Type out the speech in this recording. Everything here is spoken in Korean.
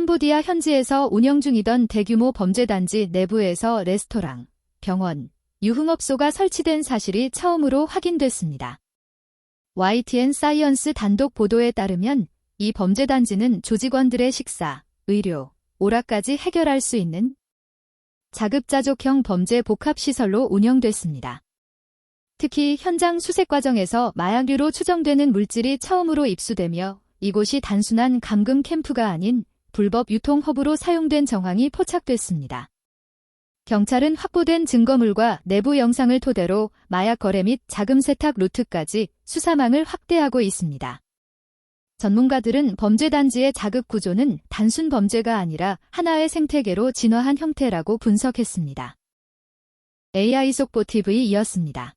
캄보디아 현지에서 운영 중이던 대규모 범죄단지 내부에서 레스토랑, 병원, 유흥업소가 설치된 사실이 처음으로 확인됐습니다. YTN 사이언스 단독 보도에 따르면 이 범죄단지는 조직원들의 식사, 의료, 오락까지 해결할 수 있는 자급자족형 범죄 복합시설로 운영됐습니다. 특히 현장 수색 과정에서 마약류로 추정되는 물질이 처음으로 입수되며 이곳이 단순한 감금 캠프가 아닌 불법 유통 허브로 사용된 정황이 포착됐습니다. 경찰은 확보된 증거물과 내부 영상을 토대로 마약 거래 및 자금 세탁 루트까지 수사망을 확대하고 있습니다. 전문가들은 범죄단지의 자급 구조는 단순 범죄가 아니라 하나의 생태계로 진화한 형태라고 분석했습니다. AI 속보 TV이었습니다.